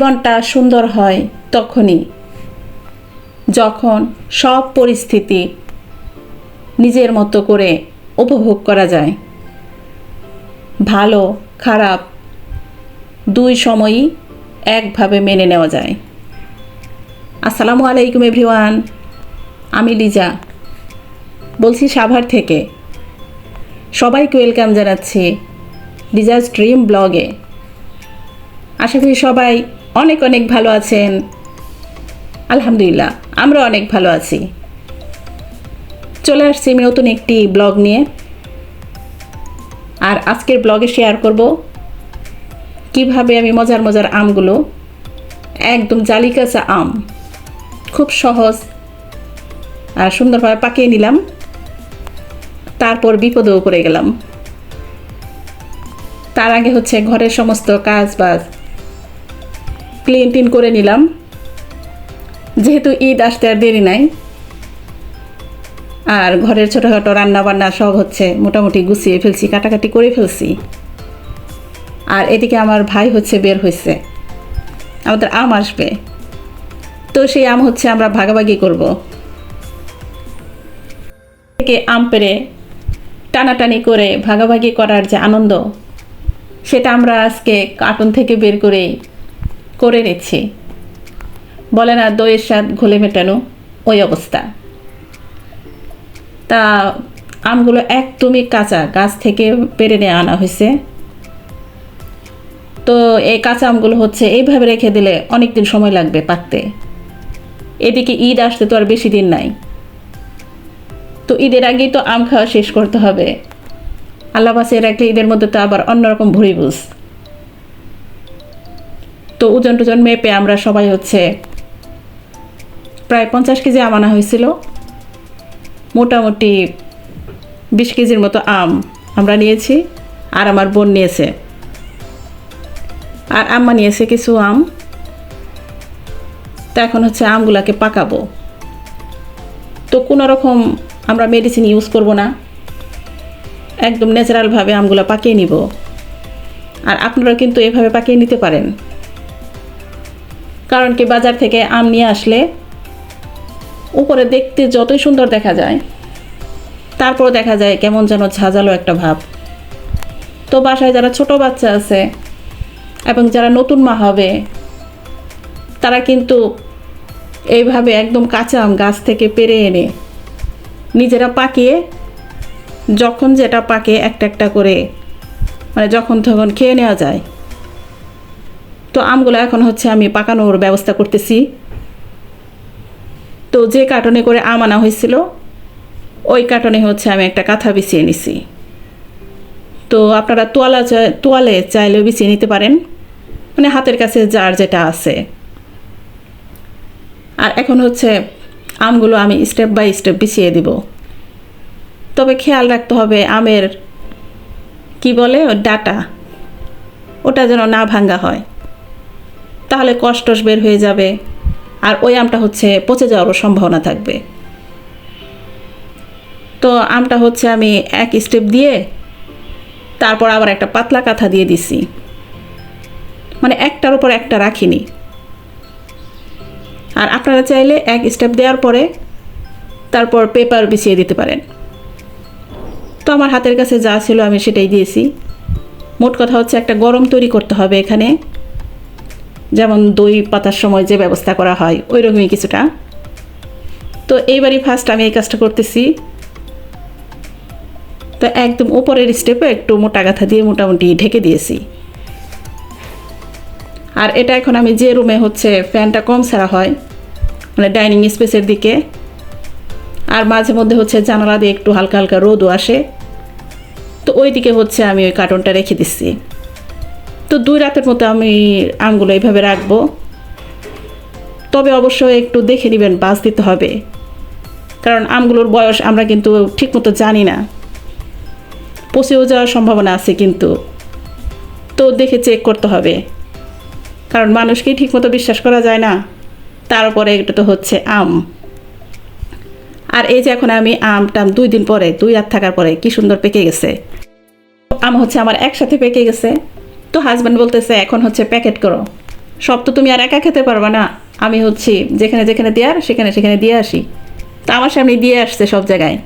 জীবনটা সুন্দর হয় তখনই। যখন সব পরিস্থিতি নিজের মতো করে উপভোগ করা যায়। ভালো, খারাপ দুই সময়ই একভাবে মেনে নেওয়া যায়। আসসালামু আলাইকুম এভরিওয়ান, আমি লিজা। বলছি সাভার থেকে। সবাইকে ওয়েলকাম জানাচ্ছি লিজার স্ট্রিম ব্লগে। আশা করি সবাই অনেক অনেক ভালো আছেন। আলহামদুলিল্লাহ আমরা অনেক ভালো আছি। চলে আসছি আমি নতুন একটি ব্লগ নিয়ে। আর আজকের ব্লগে শেয়ার করব কীভাবে আমি মজার মজার আমগুলো, একদম জালিকাচা আম, খুব সহজ আর সুন্দরভাবে পাকিয়ে নিলাম। তারপর বিপদেও পড়ে গেলাম। তার আগে হচ্ছে ঘরের সমস্ত কাজ বাজ ক্লিন টিন করে নিলাম। যেহেতু ঈদ আসতে আর দেরি নাই। আর ঘরের ছোটোখাটো রান্না বান্না সব হচ্ছে মোটামুটি গুছিয়ে ফেলছি, কাটাকাটি করে ফেলছি। আর এদিকে আমার ভাই হচ্ছে বের হয়েছে আমাদের আম আসবে। তো সেই আম হচ্ছে আমরা ভাগাভাগি করব। থেকে আম পেরে টানাটানি করে ভাগাভাগি করার যে আনন্দ, সেটা আমরা আজকে কার্টুন থেকে বের করে করে নিচ্ছি। বলে না, দইয়ের স্বাদ ঘোলে মেটানো ওই অবস্থা। তা আমগুলো একদমই কাঁচা, গাছ থেকে পেরে নিয়ে আনা হয়েছে। তো এই কাঁচা আমগুলো হচ্ছে, এইভাবে রেখে দিলে অনেক দিন সময় লাগবে পাকতে। এদিকে ঈদ আসতে তো আর বেশি দিন নাই। তো ঈদের আগেই তো আম খাওয়া শেষ করতে হবে। আল্লাহ বাসে রাখলে ঈদের মধ্যে তো আবার অন্যরকম ভুড়ি বুঝ। তো ওজন টোজন মেপে আমরা সবাই হচ্ছে প্রায় পঞ্চাশ কেজি আম আনা হয়েছিল। মোটামুটি বিশ কেজির মতো আম আমরা নিয়েছি আর আমার বোন নিয়েছে। আর আম্মা নিয়েছে কিছু আম। তা এখন হচ্ছে আমগুলাকে পাকাবো। তো কোনো রকম আমরা মেডিসিন ইউজ করব না। একদম ন্যাচারালভাবে আমগুলো পাকিয়ে নিব। আর আপনারা কিন্তু এভাবে পাকিয়ে নিতে পারেন। কারণ কি বাজার থেকে আম নিয়ে আসলে উপরে দেখতে যতই সুন্দর দেখা যায় তারপর দেখা যায় কেমন যেন ঝাঁঝালো একটা ভাব। তো বাসায় যারা ছোট বাচ্চা আছে এবং যারা নতুন মা হবে, তারা কিন্তু এইভাবে একদম কাঁচা আম গাছ থেকে পেরে এনে নিজেরা পাকিয়ে যখন যেটা পাকে একটা একটা করে মানে যখন তখন খেয়ে নেওয়া যায় তো আমগুলো এখন হচ্ছে আমি পাকানোর ব্যবস্থা করতেছি। তো যে কার্টনে করে আম আনা হয়েছিল, ওই কার্টনে হচ্ছে আমি একটা কাঁথা বিছিয়ে নিছি। তো আপনারা তোয়ালা তোয়ালে চাইলেও বিছিয়ে নিতে পারেন। মানে হাতের কাছে যার যেটা আছে। আর এখন হচ্ছে আমগুলো আমি স্টেপ বাই স্টেপ বিছিয়ে দিব। তবে খেয়াল রাখতে হবে আমের, কি বলে, ডাটা, ওটা যেন না ভাঙ্গা হয়। তাহলে কষ্টস বের হয়ে যাবে। আর ওই আমটা হচ্ছে পচে যাওয়ারও সম্ভাবনা থাকবে। তো আমটা হচ্ছে আমি এক স্টেপ দিয়ে তারপর আবার একটা পাতলা কাঁথা দিয়ে দিছি। মানে একটার উপর একটা রাখিনি। আর আপনারা চাইলে এক স্টেপ দেওয়ার পরে তারপর পেপার বিছিয়ে দিতে পারেন। তো আমার হাতের কাছে যা ছিল আমি সেটাই দিয়েছি। মোট কথা হচ্ছে একটা গরম তৈরি করতে হবে এখানে। যেমন দই পাতার সময় যে ব্যবস্থা করা হয় ওই রকমই কিছুটা। তো এইবারই ফার্স্ট আমি এই কাজটা করতেছি। তো একদম উপরের স্টেপে একটু মোটা গাথা দিয়ে মোটামুটি ঢেকে দিয়েছি। আর এটা এখন আমি যে রুমে হচ্ছে ফ্যানটা কম ছাড়া হয় মানে ডাইনিং স্পেসের দিকে, আর মাঝে মধ্যে হচ্ছে জানালা দিয়ে একটু হালকা হালকা রোদও আসে, তো ওই দিকে হচ্ছে আমি ওই কার্টনটা রেখে দিচ্ছি। তো দুই রাতের মতো আমি আমগুলো এইভাবে রাখব। তবে অবশ্যই একটু দেখে নেবেন, বাস দিতে হবে। কারণ আমগুলোর বয়স আমরা কিন্তু ঠিকমতো জানি না। পচেও যাওয়ার সম্ভাবনা আছে কিন্তু। তো দেখে চেক করতে হবে। কারণ মানুষকেই ঠিকমতো বিশ্বাস করা যায় না। তার উপরে এটা তো হচ্ছে আম। আর এই যে এখন আমি আম টাম দুই দিন পরে, দুই রাত থাকার পরে কি সুন্দর পেকে গেছে। আম হচ্ছে আমার একসাথে পেকে গেছে। তো হাজব্যান্ড বলতেছে, এখন হচ্ছে প্যাকেট করো। সব তো তুমি আর একা খেতে পারবে না। আমি হচ্ছি যেখানে যেখানে দেওয়ার সেখানে সেখানে দিয়ে আসি। তা আমার সামনে দিয়ে আসছে সব জায়গায়।